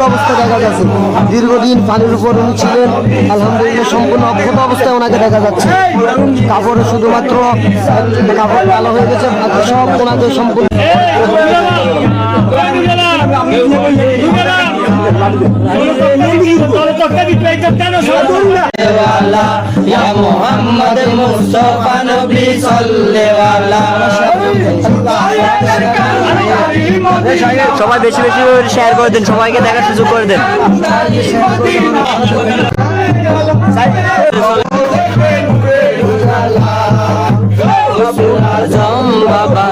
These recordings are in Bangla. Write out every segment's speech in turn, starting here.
সম্পূর্ণ দেখা যাচ্ছে। দীর্ঘদিন পানির উপর উনি ছিলেন। আলহামদুলিল্লাহ, সম্পূর্ণ অক্ষত অবস্থায় ওনাকে দেখা যাচ্ছে। কাপড়ে শুধুমাত্র কাপড় কালো হয়ে গেছে সব ওনাকে সম্পূর্ণ সবাই বেশি বেশি শেয়ার করে দিন সবাইকে দেখার সুযোগ করে দেন। বাবা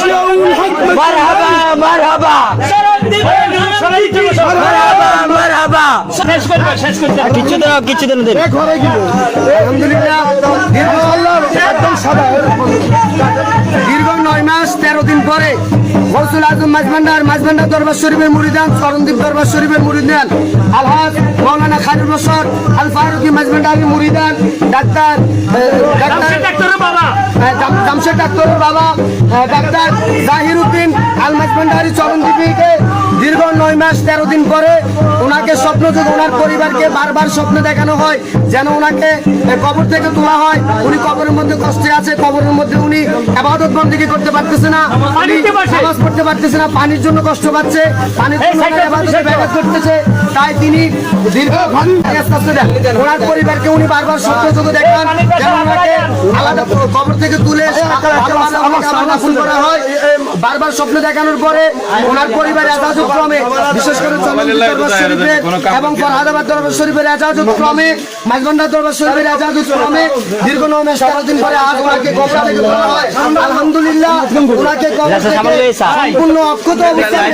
জিয়াউল হক মারহাবা মারহাবা। মারহাবা মারহাবা। কিছু দেন কিছু দেন আলহামদুলিল্লাহ একদম সাদা। দীর্ঘ নয় মাস তেরো দিন পরে গৌসুল আজম মাঝভান্ডার মাঝভান্ডার দরবার শরীফের মুরিদান চরণদীপ দরবার শরীফের মুরিদান। আলহাজ মৌলানা খালিদ বসর আল ফারুকি মাঝভান্ডারি মুরিদান ডাক্তার ডাক্তার জামশেদ ডাক্তারের বাবা। ডাক্তার জাহির উদ্দিন আল মাঝভান্ডারি চরণদীপীকে দীর্ঘ নয় মাস তেরো দিন পরে ওনাকে স্বপ্ন যুগে ওনার পরিবারকে বারবার স্বপ্ন দেখানো হয় যেন ওনাকে কবর থেকে তোলা হয় উনি কবরের মধ্যে কষ্টে আছে কবরের মধ্যে উনি আবাদত বন্দিকে করতে পারতেছে না নামাজ পড়তে পারতেছে না পানির জন্য কষ্ট পাচ্ছে পানির জন্য ব্যাঘাত করতেছে তাই তিনি দীর্ঘ ওনার পরিবারকে উনি বারবার স্বপ্ন যুগে দেখান আলাদা কবর থেকে তুলে করা হয় বারবার স্বপ্ন দেখানোর পরে ওনার পরিবার ক্রমে বিশেষ করে চন্দ্রপুর দরবার শরীফের এবং ফরহাদাবাদ দরবার শরীফের এজাজত ক্রমে মাঝগন্ডা দরবার শরীফের এজাজত ক্রমে দীর্ঘ নয় মাস তেরো দিন পরে আজ ওনাকে কবর থেকে তোলা হয়। আলহামদুলিল্লাহ ওনাকে কবর সম্পূর্ণ অক্ষত অবস্থায়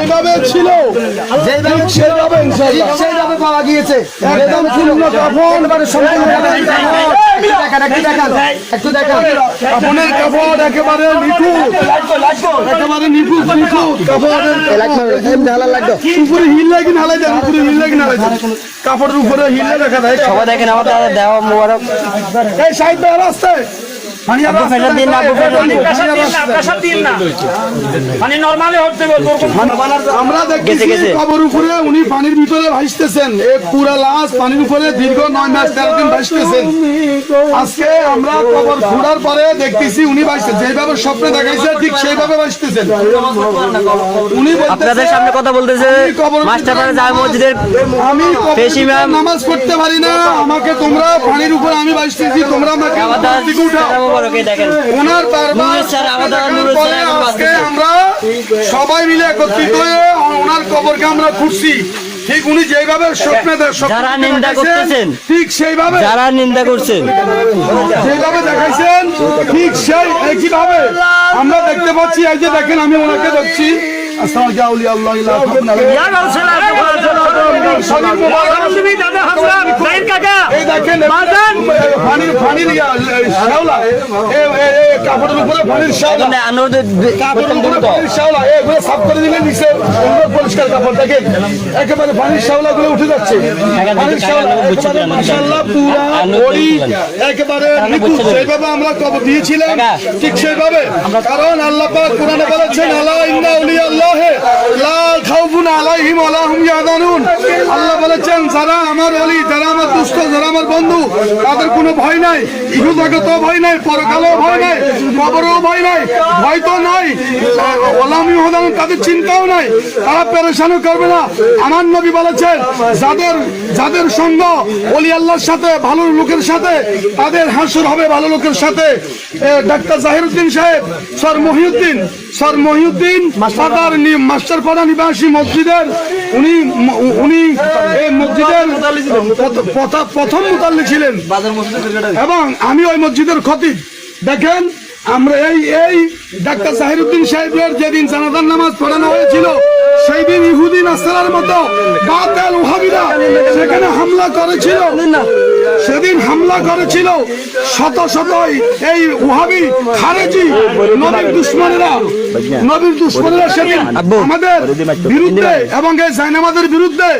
যেভাবে ছিল সেইভাবে পাওয়া গিয়েছে। একদম পূর্ণ কাফন। এবারে সম্পূর্ণভাবে একটু দেখান একটু দেখান একটু দেখান কাপড়ের কাপড় একেবারে নিখুঁত। একেবারে নিখুঁত নিখুঁত। কাপড়ের উপরে হিল দেন? উপরে হিল দেন? কাপড়ের উপরে হিল দেখা দেয় সবাই দেখেন আমার দেওয়া মোবারক এই সাইড রাস্তায় মানে আমরা দেখতেছি গেছে। কবর উপরে উনি পানির ভিতরে ভাসতেছেন। এই পুরা লাশ পানির উপরে দীর্ঘ নয় মাস তেরো দিন ভাসতেছেন। আজকে আমরা কবর ঘোরার পরে দেখতেছি উনি ভাসতেন যেভাবে স্বপ্নে দেখাইছে ঠিক সেইভাবে ভাসতেছেন। উনি আপনাদের সামনে কথা বলতেছে আমি জামা মসজিদের নামাজ পড়তে পারি না। আমাকে তোমরা পানির উপরে আমি ভাসতেছি তোমরা আমাকে উঠাও। দেখেন ওনার বারবার আজকে আমরা সবাই মিলে একত্রিত হয়ে ওনার কবরকে আমরা খুঁজছি ঠিক উনি যেভাবে স্বপ্নে যারা নিন্দা করতেছেন। ঠিক সেইভাবে যারা নিন্দা করছেন যেভাবে দেখাইছেন ঠিক সেই একইভাবে আমরা দেখতে পাচ্ছি এই যে দেখেন আমি ওনাকে দেখছি আসসালামু আলাইকুম আল্লাহ কাকা এই দেখেন পানির পানির শ্যাওলা। এ এ- এ কাপড়ের উপরে পানির শ্যাওলা। এখানে আনোয়ারদের কাপড়ের উপরে পানির শ্যাওলা। এগুলো সাফ করে দিলে নিচে সুন্দর পরিষ্কার কাপড়। দেখেন একেবারে পানির শ্যাওলা গুলো উঠে যাচ্ছে। পানির শ্যাওলা একেবারে মাশাআল্লাহ পুরা বড়ি একেবারে নিখুঁত। সেইভাবে আমরা কবর দিয়েছিলাম ঠিক সেইভাবে। কারণ আল্লাহ পাক কোরআনে বলেছেন আলা ইন্না আউলিয়া আল্লাহ লা খাউফুন আলাইহিম ওয়া হুম ইয়াহজানুন। আল্লাহ বলেছেন যারা আমার অলি যারা আমার দুষ্ট যারা আমার বন্ধু, তাদের কোনো ভয় নাই। ইহুদাগত ভয় নাই, পরকালেও ভয় নাই, কবরও ভয় নাই, ভয় তো নাই। ওলাম ইহুদানুন তাদের চিন্তাও নাই। তারা পেরেশানও করবে না। আমার নবী বলেছেন, যাদের যাদের সঙ্গ অলি আল্লাহর সাথে, ভালো লোকের সাথে, তাদের হাসুর হবে ভালো লোকের সাথে। ডাক্তার জাহিরুদ্দিন সাহেব, sir Mohiuddin sir Mohiuddin master পাড়া নিবাসী মসজিদের, উনি উনি এই মসজিদের প্রথম মুতাল্লি ছিলেন। এবং আমি ওই মসজিদের খতিব। দেখেন আমরা এই এই ডাক্তার জাহিরুদ্দিন সাহেবের যেদিন জানাজার নামাজ পড়ানো হয়েছিল সেই দিন ইহুদিন আসলার মতো বাতেল ওহাবিরা সেখানে হামলা করেছিল। সেদিন হামলা করেছিল শত শত এই ওহাবি খারেজি নবীর দুশ্মনেরা। নবীর দুশ্মনেরা সেদিন আমাদের বিরুদ্ধে এবং এই জাইনামাদের বিরুদ্ধে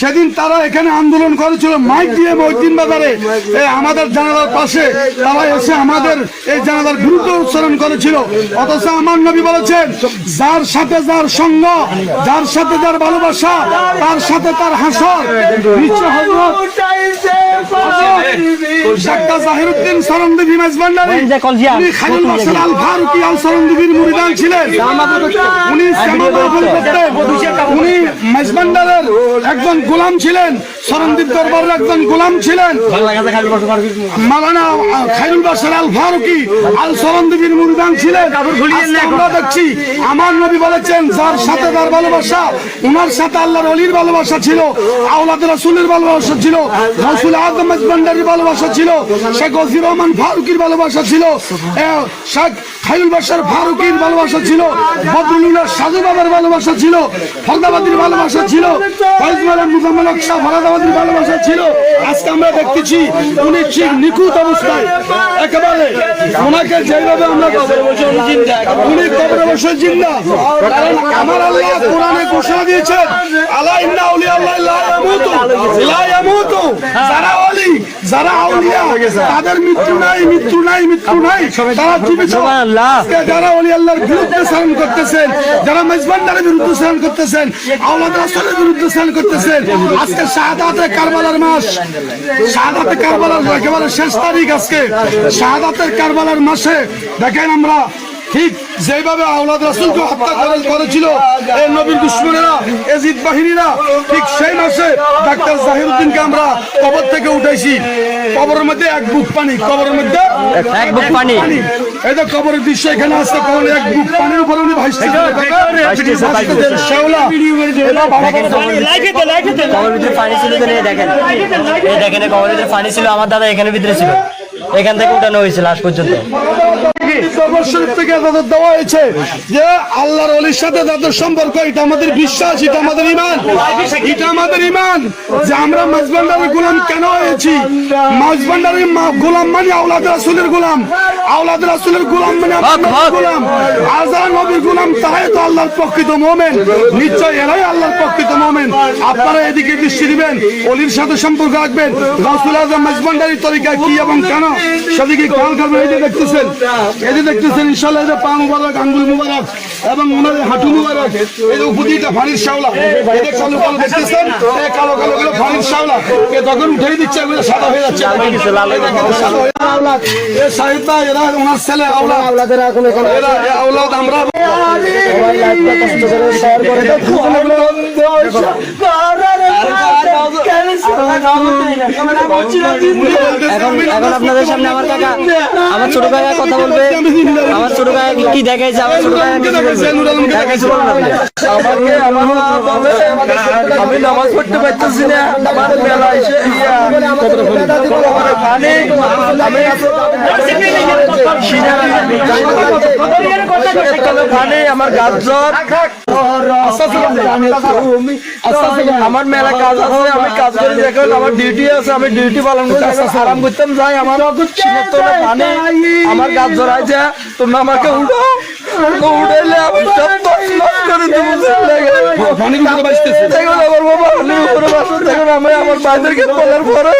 সেদিন তারা এখানে আন্দোলন করেছিল। মাইক দিয়ে মহিদ্দিন বাজারে আমাদের জানালার পাশে তারা এসে আমাদের এই জানালার বিরুদ্ধে উচ্চারণ করেছিল। অথচ আমার নবী বলেছেন যার সাথে যার সঙ্গ যার সাথে যার ভালোবাসা তার সাথে তার হাসর। নিশ্চয় হজরত ডাক্তার জাহিরুদ্দিন ভান্ডারী খালিল মাসাল আল ফারুকি আল সরন্দীপের মুরিদান ছিলেন। উনি একজন গোলাম ছিলেন দরবারের একজন গোলাম ছিলেন। মালানা খাইরুল বাসার আল ফারুকি আল মুরিদান ছিলেন। আমরা দেখছি আমার নবী বলেছেন যার সাথে তার ভালোবাসা ওনার সাথে আল্লাহর অলির ভালোবাসা ছিল আওলাদ রাসূলের ভালোবাসা ছিল রাসূল আজম মাইজবান্ডারের ভালোবাসা ছিল শেখ ওজির রহমান ফারুকির ভালোবাসা ছিল শেখ খাইরুল বাসার ফারুকির ভালোবাসা ছিল বদরুল্লাহ সাজু বাবার ভালোবাসা ছিল ফরদাবাদীর ভালোবাসা ছিল ফরাদাবাদীর ভালোবাসা ছিল। আজকে আমরা দেখতেছি উনি ঠিক নিখুঁত অবস্থায় একেবারে ওনাকে যেভাবে আমরা উনি কবরে বসে জিন্দা। কারণ আমার আল্লাহ কোরআনে ঘোষণা দিয়েছেন আলা ইন্না আউলিয়া আল্লাহ লা ইয়ামুতু লা ইয়ামুতু। যারা ওলি যারা আউলিয়া তাদের মৃত্যু নাই মৃত্যু নাই মৃত্যু নাই। তারা জীবিত। যারা ওলি আল্লাহর বিরুদ্ধে সালাম করতেছেন, যারা মেজবান্ডারের বিরুদ্ধে সালাম করতেছেন, আওলাদ আসলের বিরুদ্ধে সালাম করতেছেন। আজকে শাহাদাতে কারবালার মাস। শাহাদাতে কারবালার একেবারে শেষ তারিখ আজকে। শাহাদাতের কারবালার মাসে দেখেন আমরা ঠিক যেভাবে আওলাদ রাসূলকে হত্যা করে- করেছিল এই নবীর দুশ্মনেরা এজিদ বাহিনীরা ঠিক সেই মাসে ডাক্তার জাহিরুদ্দিনকে আমরা কবর থেকে উঠাইছি। কবরের মধ্যে এক বুক পানি কবরের মধ্যে এক বুক পানি। এই যে কবরের দৃশ্য এখানে আসতে কবরে এক বুক পানির উপরে উনি কবরের ভিতরে পানি ছিল দেখেন। কবরের ভিতরে পানি ছিল আমার দাদা এখানে ভিতরে ছিল। এখান থেকে উঠানো পর্যন্ত। থেকে তাদের দেওয়া হয়েছে যে আল্লাহর অলির সাথে তাদের সম্পর্ক এটা আমাদের বিশ্বাস এটা আমাদের ইমান এটা আমাদের ইমান যে আমরা মেজবান্ডারের গুলাম কেন হয়ে পেয়েছি মাছ ভান্ডারের মা- গোলাম মানে আওলাদ রাসুলের গোলাম। আওলাদ রাসুলের গোলাম মানে আপনার গোলাম। আজা নবীর গোলাম তারাই তো আল্লাহর প্রকৃত মোমেন। নিশ্চয় এরাই আল্লাহর প্রকৃত মোমেন। আপনারা এদিকে দৃষ্টি দিবেন অলির সাথে সম্পর্ক রাখবেন। রাসুল আজম মাছ ভান্ডারের তরিকা কি এবং কেন? সেদিকে খেয়াল করবেন এই যে দেখতেছেন, এই যে দেখতেছেন, ইনশাল্লাহ যে পা মুবারক, আঙ্গুল মুবারক এবং ওনাদের হাঁটু মুবারক এই উপদিটা ফানির শাওলা যে কালো কালো দেখতেছেন? এই কালো কালো গুলো ফানির শাওলা এ যখন উঠেই দিচ্ছে এগুলো সাদা হয়ে যাচ্ছে। হয়ে- সাহিদ ভাই, এরা ওনার ছেলে আওলাদ। আওলাদের এখন এরা এ আওলাদ আমরা। এখন এখন আপনাদের সামনে আমার কাকা আমার ছোট কাকা কথা বলবে। আমার ছোট কাকা কি দেখাইছে? আমার ছোট কাকা আমি নামাজ পড়তে পারতেছি না। আমার মেলা এসে পানি আমি পানি আমার গাছ আমার মেলা কাজ আছে আমি কাজ করে দেখুন আমার ডিউটি আছে আমি ডিউটি পালন করে আরাম করতাম যাই আমার পানি আমার গাছ জ্বর আছে তোমরা আমাকে উঠো আমি সব করে দেবো ছেলেকে। পানির উপরে বাঁচতেছে দেখুন আমার বাবা অনেক উপরে বাসা দেখুন আমি আমার বাইদেরকে বলার পরে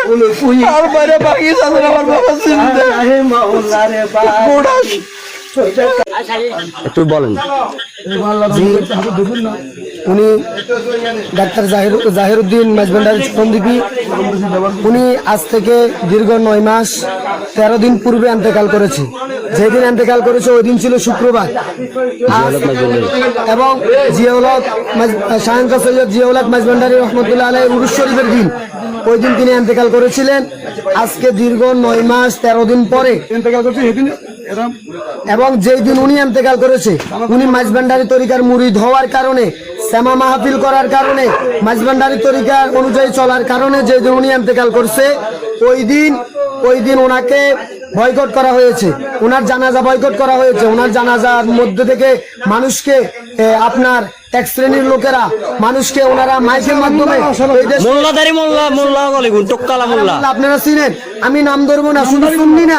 আর বাইরে বাকি আছেন আমার বাবা চিনতে। একটু বলেন। উনি ডাক্তার জাহির জাহিরুদ্দিন মাঝবান্ডারি সন্দীপী। উনি আজ থেকে দীর্ঘ নয় মাস তেরো দিন পূর্বে এন্তেকাল করেছে। যেদিন এন্তেকাল করেছে ওই দিন ছিল শুক্রবার। এবং জিয়াউলক শাহানকা সৈয়দ জিয়াউলক মাঝবান্ডারি রহমতুল্লাহ আলাই উরুস শরীফের দিন ওই দিন তিনি এন্তেকাল করেছিলেন। আজকে দীর্ঘ নয় মাস তেরো দিন পরে। এবং যেই দিন উনি এন্তেকাল করেছে উনি মাঝবান্ডারি তরিকার মুরিদ হওয়ার কারণে শ্যামা মাহফিল করার কারণে মাঝবান্ডারি তরিকার অনুযায়ী চলার কারণে যে দিন উনি এন্তেকাল করছে ওই দিন ওই দিন ওনাকে বয়কট করা হয়েছে। ওনার জানাজা বয়কট করা হয়েছে। ওনার জানাজার মধ্য থেকে মানুষকে আপনার এক শ্রেণির লোকেরা মানুষকে ওনারা মাইকের মাধ্যমে মোল্লাদারি মোল্লা মোল্লা বলে টোক্কালা মোল্লা। আপনারা চিনেন। আমি নাম ধরবো না শুধু শুননি না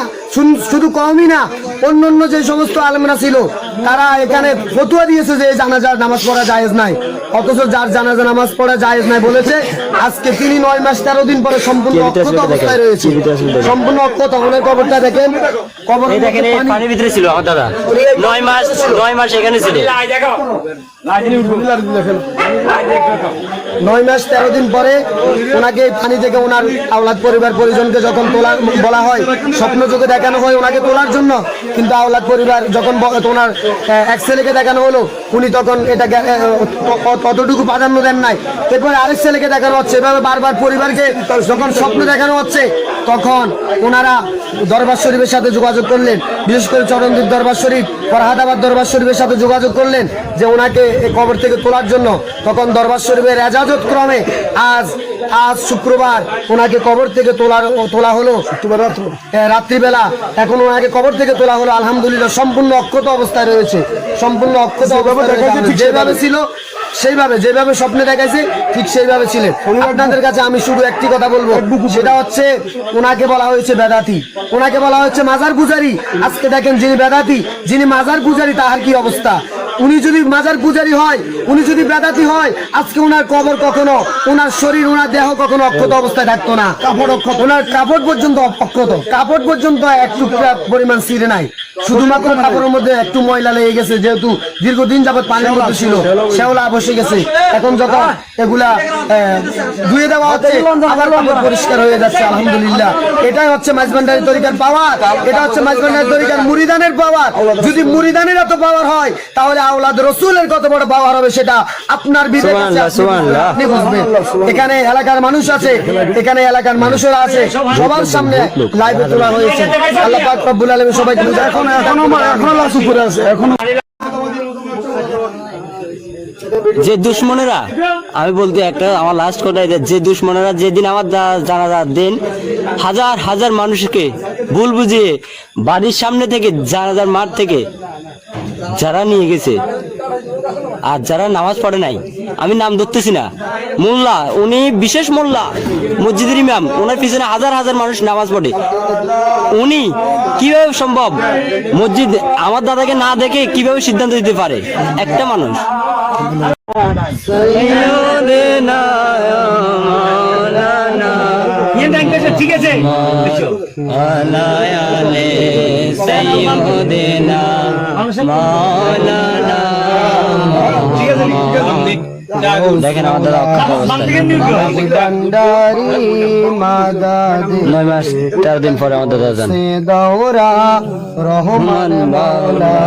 শুধু কমই না অন্য অন্য যে সমস্ত আলমরা ছিল তারা এখানে ফতুয়া দিয়েছে যে জানাজার নামাজ পড়া জায়েজ নাই। অথচ যার জানাজা নামাজ পড়া জায়েজ নাই বলেছে আজকে তিনি নয় মাস তেরো দিন পরে সম্পূর্ণ অক্ষত অবস্থায় রয়েছে। সম্পূর্ণ অক্ষত ওনার কবরটা দেখেন। কবর দেখেন পানির ভিতরে ছিল আমার দাদা। নয় মাস নয় মাস এখানে ছিল। নয় মাস তেরো দিন পরে ওনাকে এই পানি থেকে ওনার আওলাদ পরিবার পরিজনকে যখন তোলা বলা হয় স্বপ্ন চোখে দেখানো হয় ওনাকে তোলার জন্য কিন্তু আওলাদ পরিবার যখন ওনার এক ছেলেকে দেখানো হলো উনি তখন ত- ততটুকু প্রাধান্য দেন নাই। এরপরে আরেক ছেলেকে দেখানো হচ্ছে। এভাবে বারবার পরিবারকে যখন স্বপ্ন দেখানো হচ্ছে তখন ওনারা দরবার শরীফের সাথে যোগাযোগ করলেন। বিশেষ করে চরণদ্বীপ দরবার শরীফ ফরহাদাবাদ দরবার শরীফের সাথে যোগাযোগ করলেন যে ওনাকে এই কবর থেকে তোলার জন্য তখন দরবার শরীফের এজাজত ক্রমে আজ আজ শুক্রবার ওনাকে কবর থেকে তোলার তোলা হলো। রাত্রিবেলা এখন ওনাকে কবর থেকে তোলা হলো। আলহামদুলিল্লাহ সম্পূর্ণ অক্ষত অবস্থায় রয়েছে। সম্পূর্ণ অক্ষত যেভাবে ছিল সেইভাবে যেভাবে স্বপ্নে দেখাইছে ঠিক সেইভাবে ছিলেন। আপনাদের কাছে আমি শুধু একটি কথা বলব। সেটা হচ্ছে ওনাকে বলা হয়েছে বেদাতি। ওনাকে বলা হচ্ছে মাজার পূজারি। আজকে দেখেন যিনি বেদাতি যিনি মাজার পূজারি তাহার কি অবস্থা? উনি যদি মাজার পূজারি হয় উনি যদি বেদাতি হয় আজকে ওনার কবর কখনো ওনার শরীর ওনার দেহ কখনো অক্ষত অবস্থায় থাকতো না। কাপড় অক্ষত। ওনার কাপড় পর্যন্ত অক্ষত। কাপড় পর্যন্ত এক টুকরা পরিমাণ ছিঁড়ে নাই। শুধুমাত্র কাপড়ের মধ্যে একটু ময়লা লেগে গেছে যেহেতু দীর্ঘদিন যাবত পানির মধ্যে ছিল শ্যাওলা বসে গেছে। এখন যখন এগুলা ধুয়ে দেওয়া হচ্ছে আবার কাপড় পরিষ্কার হয়ে যাচ্ছে আলহামদুলিল্লাহ। এটাই হচ্ছে মাঝবান্ডারি তরিকার পাওয়ার। এটা হচ্ছে মাঝবান্ডারি তরিকার মুরিদানের পাওয়ার। যদি মুরিদানের এত পাওয়ার হয় তাহলে আওলাদ রসুলের কত বড় পাওয়ার হবে সেটা আপনার বিবেক আপনি বুঝবেন। এখানে এলাকার মানুষ আছে এখানে এলাকার মানুষেরা আছে সবার সামনে লাইভে তোলা হয়েছে। আল্লাহ পাক রব্বুল আলামিন সবাইকে এখন এখনও এখনও লাশ উপরে আছে এখনও। যে দুশ্মনেরা আমি বলতে একটা আমার লাস্ট কথা এটা যে দুশ্মনেরা যেদিন আমার জা- জানাজা দিন হাজার হাজার মানুষকে ভুল বুঝিয়ে বাড়ির সামনে থেকে জানাজার মাঠ থেকে যারা নিয়ে গেছে। আর যারা নামাজ পড়ে নাই আমি নাম ধরতেছি না। মোল্লা উনি বিশেষ মোল্লা মসজিদের ইমাম ওনার পিছনে হাজার হাজার মানুষ নামাজ পড়ে। উনি কীভাবে সম্ভব? মসজিদ আমার দাদাকে না দেখে কীভাবে সিদ্ধান্ত দিতে পারে? একটা মানুষ। ঠিক আছে। দেখেন আমাদের নয় মাস তেরো দিন পরে আমাদের দাদা দৌরা রহমান আলা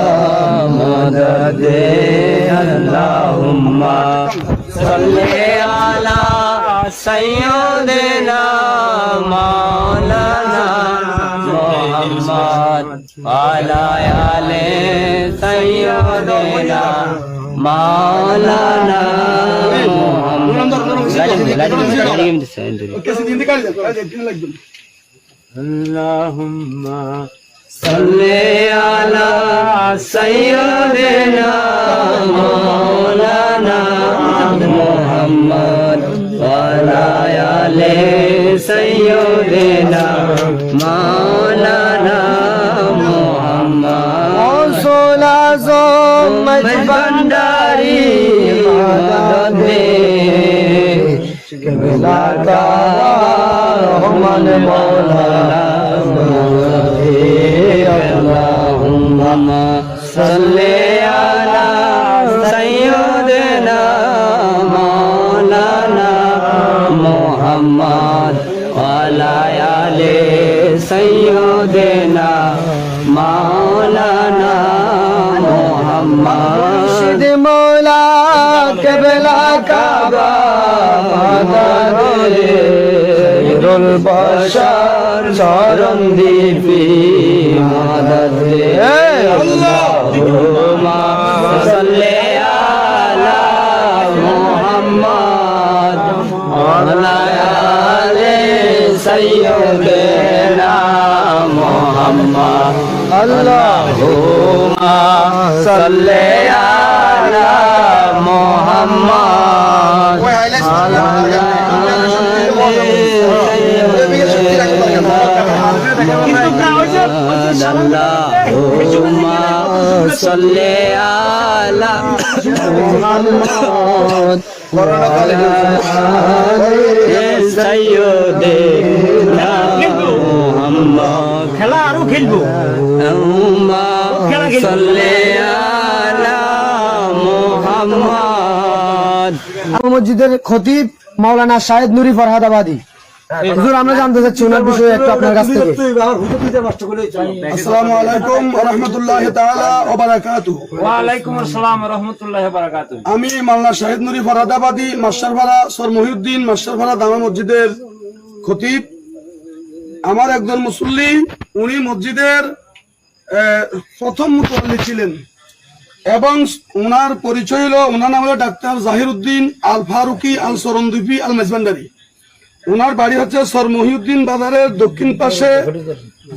সাইয়্যিদিনা মাওলানা দিন কালি দিন লাগবে اللهم صل على سيدنا مولانا محمد وعلى آل سيدنا مولانا مولانا محمد موصول عظم مجبنداری مدد میں قبلہ کا رحمان مولانا اللهم صل على سيدنا مولانا محمد সৈয়দেনা মাওলানা মোহাম্মদ মৌলা কেবলা কাবা রোল বসার চরম দিবি মাদদ আল্লাহুম্মা সাল্লি আলা মুহাম্মদ। মাওলানা আলে সাইয়্যিদ اللهم صل على محمد اللهم صل على محمد سيدنا محمد খেলা আরও খেলব। মসজিদের খতিব মাওলানা শাহেদ নুরি ফরহাদ আমি মাল্লা শাহেদ নুরি ফরাদাবাদী মাস্টারপাড়া সর মহিউদ্দিন মাস্টারপাড়া দামা মসজিদের খতিব। আমার একজন মুসল্লিম উনি মসজিদের প্রথম মুতল্লি ছিলেন। এবং ওনার পরিচয় হলো ওনার নাম হলো ডাক্তার জাহির উদ্দিন আল ফারুকি আল সরন্দুফি আল মেজবান্ডারি ওনার বাড়ি হচ্ছে সর মহিউদ্দিন বাজারের দক্ষিণ পাশে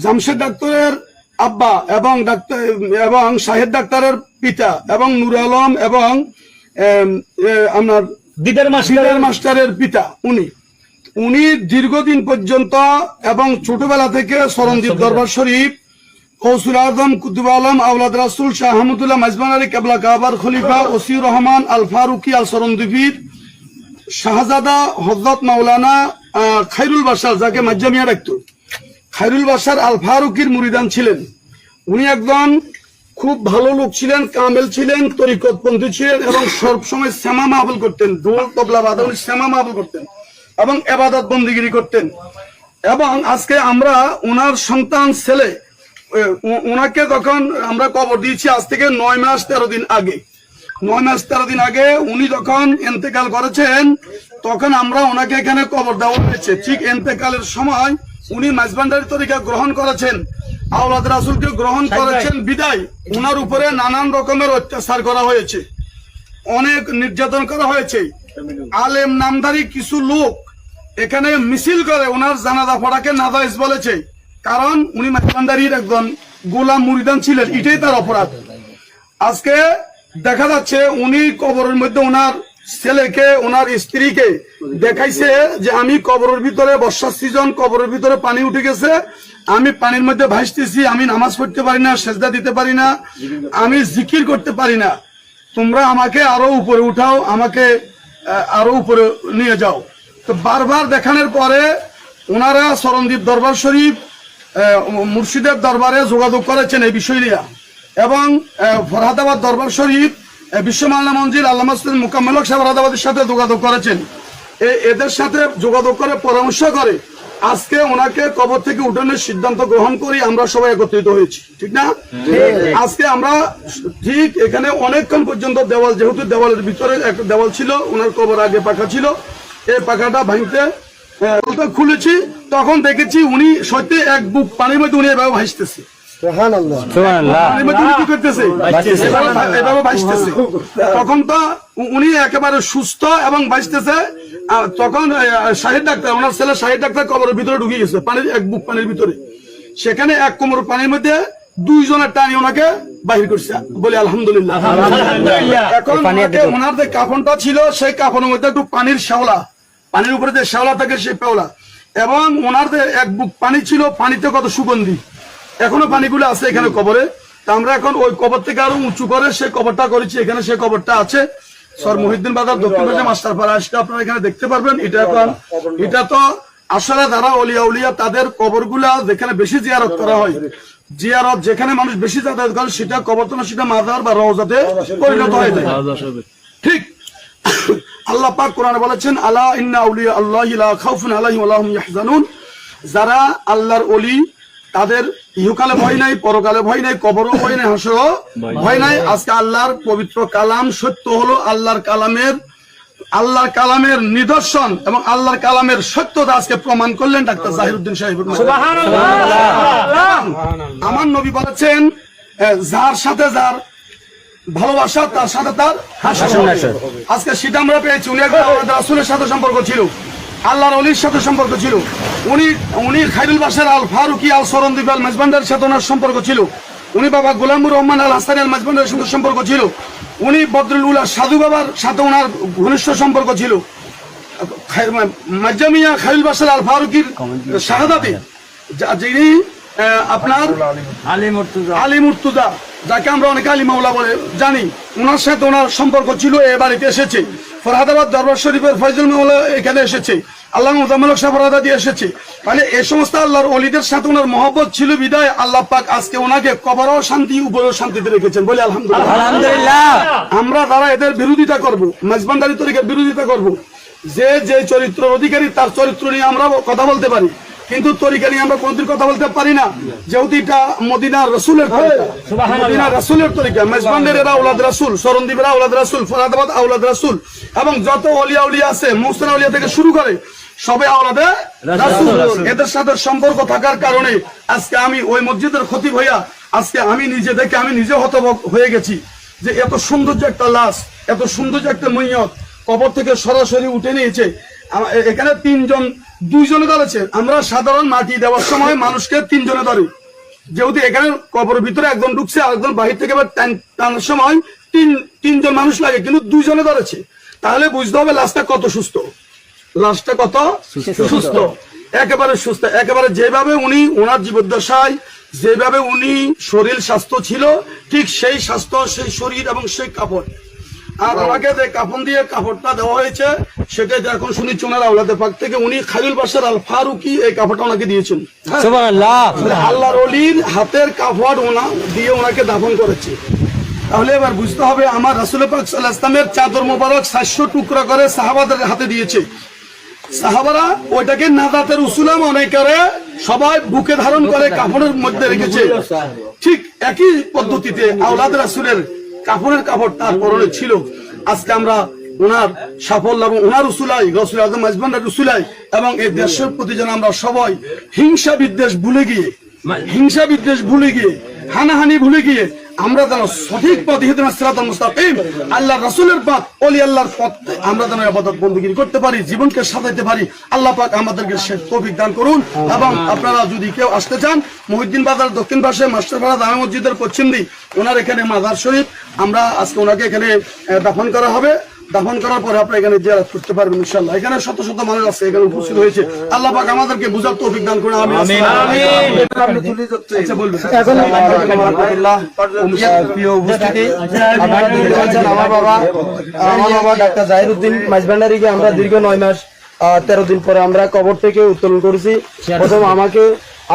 জামশেদ ডাক্তারের আব্বা এবং ডাক্তার এবং শাহেদ ডাক্তারের পিতা এবং নুর আলম এবং আপনার দিদার মাস সিরাজ মাস্টারের পিতা উনি। উনি দীর্ঘদিন পর্যন্ত এবং ছোটবেলা থেকে সরঞ্জিত দরবার শরীফ কৌসুল আজম কুতুব আলম আউলাদ রাসুল শাহ আহমদুল্লাহ মাইজবান আলী কেবলা কাবার খলিফা ওসিউর রহমান আল ফারুকি আল সরন্দীফির শাহজাদা হজরত মাওলানা খাইরুল বাসার যাকে মাজ্জামিয়া রাখত খাইরুল বাসার আল ফারুকির মুরিদান ছিলেন। উনি একজন খুব ভালো লোক ছিলেন কামেল ছিলেন তরিকতপন্থী ছিলেন এবং সবসময় শ্যামা মাহবুল করতেন ঢোল তবলা বাদা উনি শ্যামা মাহবুল করতেন। এবং এবাদত বন্দিগিরি করতেন। এবং আজকে আমরা ওনার সন্তান ছেলে ওনাকে যখন আমরা কবর দিয়েছি আজ থেকে নয় মাস তেরো দিন আগে। নয় মাস তেরো দিন আগে উনি যখন এন্তেকাল করেছেন তখন আমরা ওনাকে এখানে কবর দেওয়া হয়েছে। ঠিক এন্তেকালের সময় উনি মাঝবান্ডারি তরিকা গ্রহণ করেছেন। আওলাদ রাসুলকে গ্রহণ করেছেন বিদায়। ওনার উপরে নানান রকমের অত্যাচার করা হয়েছে। অনেক নির্যাতন করা হয়েছে। আলেম নামধারী কিছু লোক এখানে মিছিল করে ওনার জানাজা পড়াকে নাজাইজ বলেছে। কারণ উনি মাইকান্দারির একজন গোলাম মুরিদান ছিলেন, এটাই তার অপরাধ। আজকে দেখা যাচ্ছে উনি কবরের মধ্যে ওনার ছেলেকে, ওনার স্ত্রীকে দেখাইছে যে আমি কবরের ভিতরে বর্ষার সিজন, কবরের ভিতরে পানি উঠে গেছে, আমি পানির মধ্যে ভাসতেছি, আমি নামাজ পড়তে পারি না, সেজদা দিতে পারি না, আমি জিকির করতে পারি না। তোমরা আমাকে আরও উপরে উঠাও, আমাকে আরও উপরে নিয়ে যাও। তো বারবার দেখানোর পরে ওনারা সরণদ্বীপ দরবার শরীফ মুর্শিদের দরবারে যোগাযোগ করেছেন এই বিষয় নিয়ে। এবং ফরহাদাবাদ দরবার শরীফ বিশ্বমাল্লা মঞ্জিল আল্লাহ মুকাম্মলক সাহেব ফরহাদাবাদের সাথে যোগাযোগ করেছেন। এদের সাথে যোগাযোগ করে পরামর্শ করে আজকে ওনাকে কবর থেকে উঠানোর সিদ্ধান্ত গ্রহণ করি আমরা সবাই একত্রিত হয়েছি। ঠিক না? আজকে আমরা ঠিক এখানে অনেকক্ষণ পর্যন্ত দেওয়াল, যেহেতু দেওয়ালের ভিতরে একটা দেওয়াল ছিল ওনার কবর আগে পাখা ছিল। এই পাখাটা ভাঙতে খুলেছি তখন দেখেছি উনি সত্যি এক বুক পানির মধ্যে উনি এভাবে ভাসতেছে। সুবহানাল্লাহ। সুবহানাল্লাহ। পানির মধ্যে উনি কি করতেছে? এভাবে- এভাবে ভাসতেছে। তখন তো উনি একেবারে সুস্থ এবং ভাসতেছে আহ, তখন শাহিদ ডাক্তার ওনার ছেলে শাহিদ ডাক্তার কবরের ভিতরে ঢুকে গেছে পানির এক বুক পানির ভিতরে। সেখানে এক কোমর পানির মধ্যে দুইজনের টানি ওনাকে বাহির করছে। বলে আলহামদুলিল্লাহ। এখন ওনার যে কাফনটা ছিল সেই কাফনের মধ্যে একটু পানির শ্যাওলা পানির উপরে যে শ্যাওলা থাকে সেই পেওলা এবং ওনার এক বুক পানি ছিল পানিতে কত সুগন্ধি। এখনও পানিগুলো আছে এখানে কবরে। তা আমরা এখন ওই কবর থেকে আরও উঁচু করে সে কবরটা করেছি। এখানে সে কবরটা আছে। সর মহিদ্দিন বাজার দক্ষিণ মাস্টার পাড়া আসলে আপনারা এখানে দেখতে পারবেন। এটা এখন এটা তো আসলে যারা অলিয়া উলিয়া তাদের কবরগুলা যেখানে বেশি জিয়ারত করা হয় জিয়ারত যেখানে মানুষ বেশি যাতায়াত করে সেটা কবর তো না সেটা মাজার বা রওজাতে পরিণত হয়ে যায়। ঠিক। আল্লাহ পাক কোরআনে বলেছেন আলা ইন্না আউলিয়া আল্লাহ লা খাউফুন আলাইহিম ওয়া লা হুম ইয়াহজানুন। যারা আল্লাহর ওলি তাদের ইহকালে ভয় নাই পরকালে ভয় নাই কবরও ভয় নাই হাসরও ভয় নাই। আজকে আল্লাহর পবিত্র কালাম সত্য হলো আল্লাহর কালামের আল্লাহর কালামের নিদর্শন এবং আল্লাহর কালামের সত্যতা আজকে প্রমাণ করলেন ডাক্তার জাহিরুদ্দিন সাহেব। আমার নবী বলেছেন যার সাথে যার ভালোবাসা তার সাথে তার আজকে সেটা আমরা পেয়েছি। উনি একবার রাসূলের সাথে সম্পর্ক ছিল। আল্লাহর অলির সাথে সম্পর্ক ছিল। উনি উনি খাইরুল বাসার আল ফারুকি আল সরন্দীপ আল মেজবান্ডার সাথে ওনার সম্পর্ক ছিল। উনি বাবা গোলামুর রহমান আল হাসানি আল মেজবান্ডারের সঙ্গে সম্পর্ক ছিল। উনি বদরুল উল্লাহ সাধু বাবার সাথে ওনার ঘনিষ্ঠ সম্পর্ক ছিল। মাজ্জামিয়া খাইল বাসার আল ফারুকির শাহাদাতে যা- যিনি আপনার আলী মুর্তুজা। যাকে আমরা অনেক আলী মাওলা বলে জানি। ওনার সাথে ওনার সম্পর্ক ছিল এ বাড়িতে এসেছে। ফরহাদাবাদ দরবার শরীফের ফয়জুল মাওলা এখানে এসেছে। আল্লাহ মুজাম্মলক সাহেব ফরহাদাদি এসেছে। মানে এই সমস্ত আল্লাহর অলিদের সাথে ওনার মহব্বত ছিল বিদায়। আল্লাহ পাক আজকে ওনাকে কবরও শান্তি উপরেও শান্তিতে রেখেছেন বলে আলহামদুলিল্লাহ। আমরা যারা এদের বিরোধিতা করব মেজবান্ডারি তরিকার বিরোধিতা করব যে যে চরিত্র অধিকারী তার চরিত্র নিয়ে আমরা কথা বলতে পারি। কিন্তু তরিকা নিয়ে আমরা কোনদিন কথা বলতে পারি না। যেহেতু এটা মদিনার রসুলের মদিনার রসুলের তরিকা। মেজবান্ডের এরা আউলাদ রাসুল সরন্দীপেরা আউলাদ রাসুল ফরাদাবাদ আউলাদ রাসুল। এবং যত অলিয়া উলিয়া আছে মোহসেন উলিয়া থেকে শুরু করে সবে আওলাদে রাসূল। এদের সাথে সম্পর্ক থাকার কারণে আজকে আমি ওই মসজিদের ক্ষতি হইয়া আজকে আমি নিজে দেখে আমি নিজে হতভক হয়ে গেছি যে এত সৌন্দর্য একটা লাশ এত সৌন্দর্য একটা মৈয়ত কবর থেকে সরাসরি উঠে নিয়েছে। এখানে তিনজন দুইজনে ধরেছে। আমরা সাধারণ মাটি দেওয়ার সময় মানুষকে তিনজনে ধরি। যেহেতু এখানে কবরের ভিতরে একজন ঢুকছে আরেকজন বাহির থেকে টানার সময় তিন তিনজন মানুষ লাগে কিন্তু দুইজনে ধরেছে। তাহলে বুঝতে হবে লাশটা কত সুস্থ। লাশটা কত সুস্থ। একেবারে সুস্থ। একেবারে যেভাবে উনি ওনার জীবদ্দশায় যেভাবে উনি শরীর স্বাস্থ্য ছিল ঠিক সেই স্বাস্থ্য সেই শরীর এবং সেই কাপড়। আর ওনাকে যে কাপড় দিয়ে কাপড়টা দেওয়া হয়েছে সেটা এখন শুনি চুনার আওলাদে পাক থেকে উনি খালিল বাসার আল ফারুকি এই কাপড়টা ওনাকে দিয়েছেন। হ্যাঁ। আল্লাহর অলির হাতের কাপড় ওনা দিয়ে ওনাকে দাফন করেছে। তাহলে এবার বুঝতে হবে আমার রাসুল পাক সাল্লাল্লাহু ইসলামের চাদর মোবারক সাতশো টুকরা করে সাহাবাদের হাতে দিয়েছে। সাহাবারা ওইটাকে নাদাতের উসুলা মনে করে সবাই বুকে ধারণ করে কাপড়ের মধ্যে রেখেছে। ঠিক একই পদ্ধতিতে আওলাদ রাসুলের কাপড়ের কাপড় তার পরনে ছিল। আজকে আমরা ওনার সাফল্য এবং ওনার উসুলাই রসুল আজম মাজবান্ডার উসুলাই এবং এই দেশের প্রতি যেন আমরা সবাই হিংসা বিদ্বেষ ভুলে গিয়ে, হিংসা বিদ্বেষ ভুলে গিয়ে, হানাহানি ভুলে গিয়ে আমরা যেন সঠিক পথ মুস্তাকিম আল্লাহ রসুলের পথ অলি আল্লাহর পথ, আমরা যেন ইবাদত বندگی করতে পারি, জীবনকে সাজাইতে পারি, আল্লাহ পাক আমাদেরকে সে তৌফিক দান করুন। এবং আপনারা যদি কেউ আসতে চান, মহিউদ্দিন বাজার দক্ষিণ পাশে মাস্টারপাড়া জামে মসজিদের পশ্চিম দিক, ওনার এখানে মাজার শরীফ, আমরা আজকে ওনাকে এখানে দাফন করা হবে। দাফন করার পরে আপনারা এখানে জিয়ারত করতে পারবেন ইনশাআল্লাহ। এখানে শত শত মানুষ আছে এখানে উপস্থিত হয়েছে। আল্লাহ পাক আমাদেরকে বুঝার তৌফিক দান করুন। আমিন। আচ্ছা দেখতে পাচ্ছেন আমার বাবা আমার বাবা ডাক্তার জাহিরুদ্দিন মাইজভান্ডারিকে আমরা দীর্ঘ নয় মাস তেরো দিন পরে আমরা কবর থেকে উত্তোলন করেছি। প্রথম আমাকে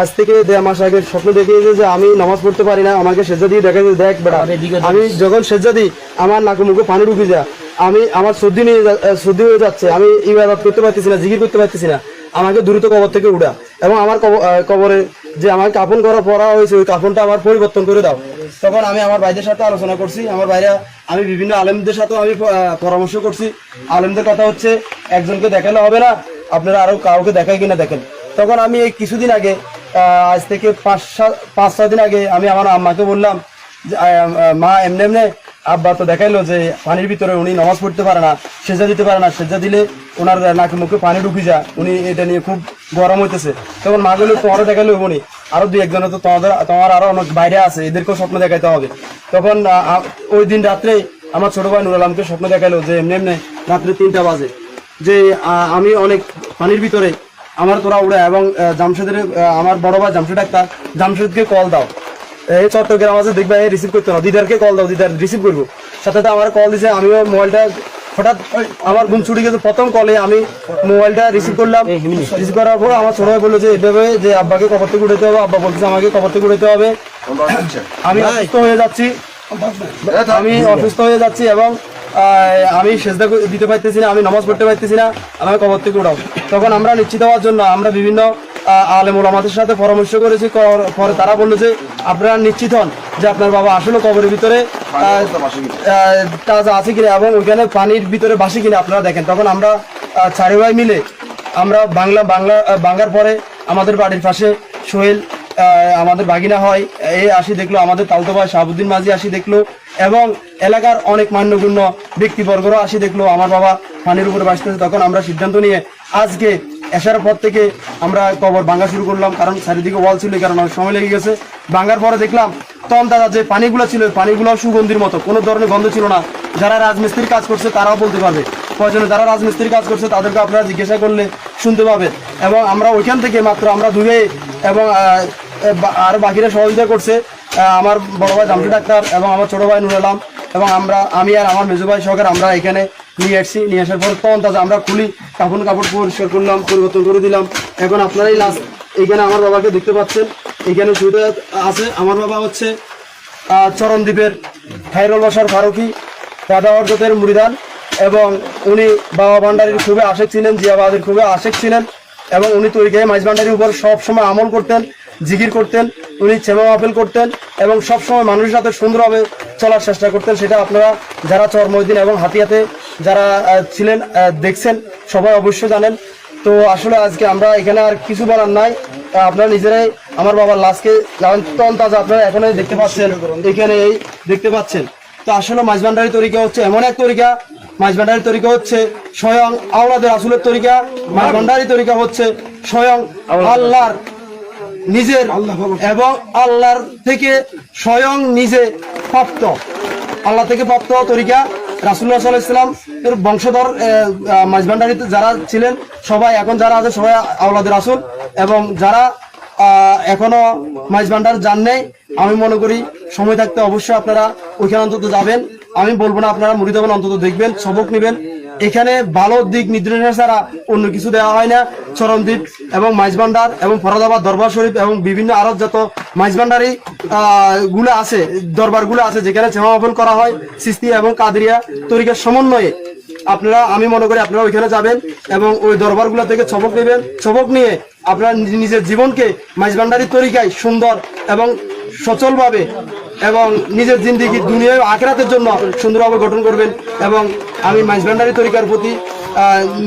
আজ থেকে দেড় মাস আগে স্বপ্ন দেখিয়েছে যে আমি নামাজ পড়তে পারি না আমাকে সেজা দিয়ে দেখা যায়, দেখ বেড়া আমি যখন সেজা দিই আমার নাকে মুখে পানি ঢুকে যায়। আমি আমার সর্দি নিয়ে সর্দি হয়ে যাচ্ছে আমি ইবাদত করতে পারতেছি না জিকির করতে পারতেছি না। আমাকে দ্রুত কবর থেকে উড়া এবং আমার কব- কবরে যে আমার কাফন করা পড়া হয়েছে ওই কাফনটা আমার পরিবর্তন করে দাও। তখন আমি আমার ভাইদের সাথে আলোচনা করছি আমার ভাইরা আমি বিভিন্ন আলেমদের সাথেও আমি পরামর্শ করছি। আলেমদের কথা হচ্ছে একজনকে দেখালে হবে না আপনারা আরও কাউকে দেখাই কিনা দেখেন। তখন আমি এই কিছুদিন আগে আজ থেকে পাঁচ সাত পাঁচ ছয় দিন আগে আমি আমার আম্মাকে বললাম যে, মা এমনি এমনি আব্বা তো দেখাইলো যে পানির ভিতরে উনি নামাজ পড়তে পারে না, সেজা দিতে পারে না, সেজা দিলে ওনার নাকে মুখে পানি ঢুকে যায়। উনি এটা নিয়ে খুব গরম হইতেছে। তখন মা গুলো তোমারও দেখাইলো উনি। আরও দুই একজন তো তোমাদের তোমার আরও অনেক বাইরে আছে, এদেরকেও স্বপ্ন দেখাইতে হবে। তখন ওই দিন রাত্রে আমার ছোট ভাই নুর আলমকে স্বপ্ন দেখাইলো যে এমনি এমনি রাত্রে তিনটা বাজে। যে আমি অনেক পানির ভিতরে আমার তোরা উড়ে এবং জামশেদের আমার বড় ভাই জামশেদ ডাক্তার, জামশেদকে কল দাও। এই চট্টগ্রাম আছে দেখবে রিসিভ করতে না। দিদারকে কল দাও দিদার রিসিভ করব। সাথে সাথে আমার কল দিছে আমিও মোবাইলটা হঠাৎ আমার ঘুম ছুটি গেছে প্রথম কলে আমি মোবাইলটা রিসিভ করলাম। রিসিভ করার পর আমার ছোট ভাই বলল যে এভাবে যে আব্বাকে কবর থেকে উঠাতে হবে আব্বা বলতেছে আমাকে কবর থেকে উঠাতে হবে। আমি অসুস্থ হয়ে যাচ্ছি। আমি অসুস্থ হয়ে যাচ্ছি এবং আমি সেজদা দিতে পারতেছি না আমি নামাজ পড়তে পারতেছি না আমাকে কবর থেকে উঠাও। তখন আমরা নিশ্চিত হওয়ার জন্য আমরা বিভিন্ন আলেম ওলামাদের সাথে পরামর্শ করেছি। পরে তারা বলল যে আপনারা নিশ্চিত হন যে আপনার বাবা আসলে কবরের ভিতরে তাজা আছে কিনা এবং ওইখানে পানির ভিতরে বাসি কিনা আপনারা দেখেন। তখন আমরা চারি ভাই মিলে আমরা বাংলা বাংলা বাংলার পরে আমাদের বাড়ির পাশে সোহেল আমাদের বাগিনা হয় এই আসি দেখল আমাদের তালতো ভাই শাহাবুদ্দিন মাঝি আসি দেখল এবং এলাকার অনেক মান্যগণ্য ব্যক্তিবর্গরা আসি দেখল আমার বাবা পানির উপরে বাসতেছে। তখন আমরা সিদ্ধান্ত নিয়ে আজকে এসার পর থেকে আমরা কবর ভাঙা শুরু করলাম, কারণ চারিদিকে ওয়াল ছিল কারণ অনেক সময় লেগে গেছে। ভাঙার পরে দেখলাম তখন দাদা যে পানিগুলো ছিল পানিগুলো সুগন্ধির মতো, কোনো ধরনের গন্ধ ছিল না। যারা রাজমিস্ত্রির কাজ করছে, তারাও বলতে পারবে। প্রয়োজনে যারা রাজমিস্ত্রির কাজ করছে তাদেরকে আপনারা জিজ্ঞাসা করলে শুনতে পাবেন এবং আমরা ওইখান থেকে মাত্র আমরা ধুয়ে এবং আরও বাকিরা সহযোগিতা করছে আমার বড় ভাই জামশি ডাক্তার এবং আমার ছোট ভাই নুর আলম এবং আমরা, আমি আর আমার মেজো ভাই সহকারে আমরা এখানে নিয়ে আসছি, নিয়ে আসার পর তখন তাজা আমরা খুলি, কাপড় কাপড় পরিষ্কার করলাম, পরিবর্তন করে দিলাম। এখন আপনারাই লাস্ট এখানে আমার বাবাকে দেখতে পাচ্ছেন। এখানে সুবিধা আছে, আমার বাবা হচ্ছে চরণদ্বীপের খাইরুল বাসার ফারুকি দাদা হরজতের মুরিদান এবং উনি বাবা ভান্ডারির খুবই আশেক ছিলেন জিয়া জিয়াবাদের খুবই আশেক ছিলেন, এবং উনি তৈরি মাইজ ভান্ডারির উপর সব সময় আমল করতেন। জিকির করতেন উনি ছেমা মাহফিল করতেন এবং সবসময় মানুষের সাথে সুন্দরভাবে চলার চেষ্টা করতেন। সেটা আপনারা যারা চরমদিন এবং হাতিয়াতে যারা ছিলেন দেখছেন সবাই অবশ্যই জানেন। তো আসলে আজকে আমরা এখানে আর কিছু বলার নাই। আপনারা নিজেরাই আমার বাবার লাশকে তন তাজা আপনারা এখনই দেখতে পাচ্ছেন এখানে এই দেখতে পাচ্ছেন। তো আসলে মাঝবান্ডারি তরিকা হচ্ছে এমন এক তরিকা। মাঝবান্ডারি তরিকা হচ্ছে স্বয়ং আওলাদের আসলের তরিকা। মাঝবান্ডারি তরিকা হচ্ছে স্বয়ং আল্লাহর নিজের এবং আল্লাহর থেকে স্বয়ং নিজে প্রাপ্ত। আল্লাহ থেকে প্রাপ্ত তরিকা রাসুল্লাহ সাল্লাহ ইসলাম এর বংশধর মাঝভান্ডারিতে যারা ছিলেন সবাই এখন যারা আছে সবাই আওলাদের রাসুল এবং যারা আহ, এখনও মাইজভান্ডার যান নেই আমি মনে করি সময় থাকতে অবশ্যই আপনারা ওইখানে অন্তত যাবেন। আমি বলব না আপনারা মুড়িদেবেন অন্তত দেখবেন সবক নেবেন। এখানে ভালো দিক নির্দেশনা ছাড়া অন্য কিছু দেওয়া হয় না। চরমদ্বীপ এবং মাইজভান্ডার এবং ফরাদাবাদ দরবার শরীফ এবং বিভিন্ন আরব যত মাইজভান্ডারি গুলো আছে দরবারগুলো আছে যেখানে সেমাপন করা হয়। সিস্তি এবং কাদরিয়া তরিকার সমন্বয়ে আপনারা, আমি মনে করি আপনারা ওইখানে যাবেন এবং ওই দরবারগুলো থেকে ছবক নেবেন। ছবক নিয়ে আপনারা নিজ- নিজের জীবনকে মাইজভান্ডারি তরিকায় সুন্দর এবং সচলভাবে এবং নিজের জিন্দিগি দুনিয়ায় আখেরাতের জন্য সুন্দরভাবে গঠন করবেন এবং আমি মাইজভান্ডারি তরিকার প্রতি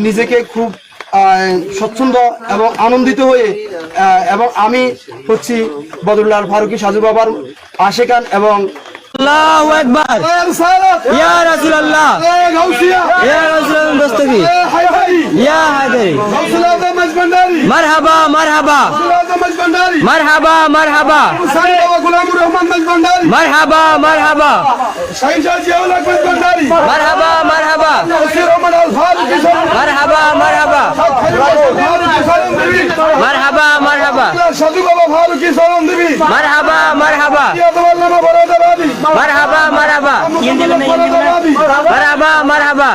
নিজেকে খুব স্বচ্ছন্দ এবং আনন্দিত হয়ে এবং আমি হচ্ছি বদুল্লাহ ফারুকি সাজু বাবার আশেকান এবং আল্লাহু আকবার। ইয়া রাসূলুল্লাহ। ইয়া রাসূলুল্লাহ হায়দারি ইয়া হায়দারি। মারহাবা মারহাবা। মারহাবা মারহাবা। মারহাবা মারহাবা। মারহাবা মারহাবা। মারহাবা মারহাবা। মারহাবা মারহাবা। সাধু বাবা ফারুকি সরণ দেবী মারহাবা মারহাবা। ইয়াদওয়াল্লামা বরাদাবাদী মারহাবা মারহাবা মারহাবা মারহাবা